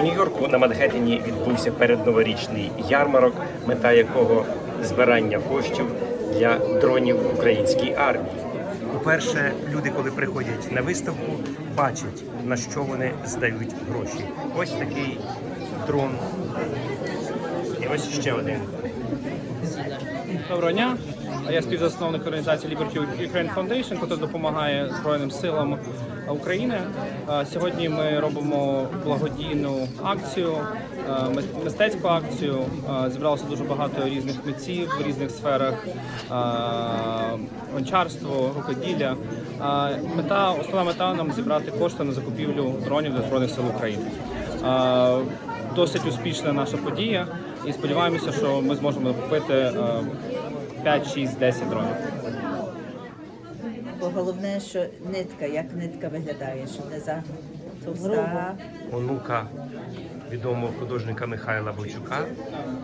У Нью-Йорку на Манхеттені відбувся передноворічний ярмарок, мета якого збирання коштів для дронів українській армії. По-перше, люди, коли приходять на виставку, бачать на що вони здають гроші. Ось такий дрон. І ось ще один. Доброго дня. Я співзасновник організації Liberty Ukraine Foundation, яка допомагає Збройним силам України. Сьогодні ми робимо благодійну акцію, мистецьку акцію. Зібралося дуже багато різних митців в різних сферах гончарство, рукоділля. Мета, основна мета нам зібрати кошти на закупівлю дронів для Збройних сил України. Досить успішна наша подія, і сподіваємося, що ми зможемо купити е, 5, 6, 10 дронів. Бо головне, що нитка, як нитка виглядає, що не за товста. онука відомого художника Михайла Бойчука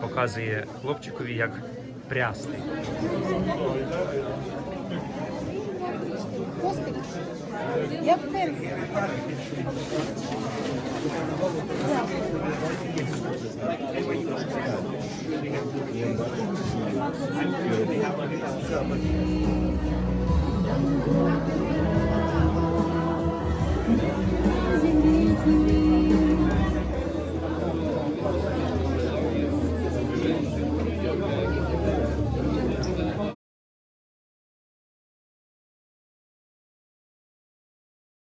показує хлопчикові, як прясти. Я птиць. Thank you.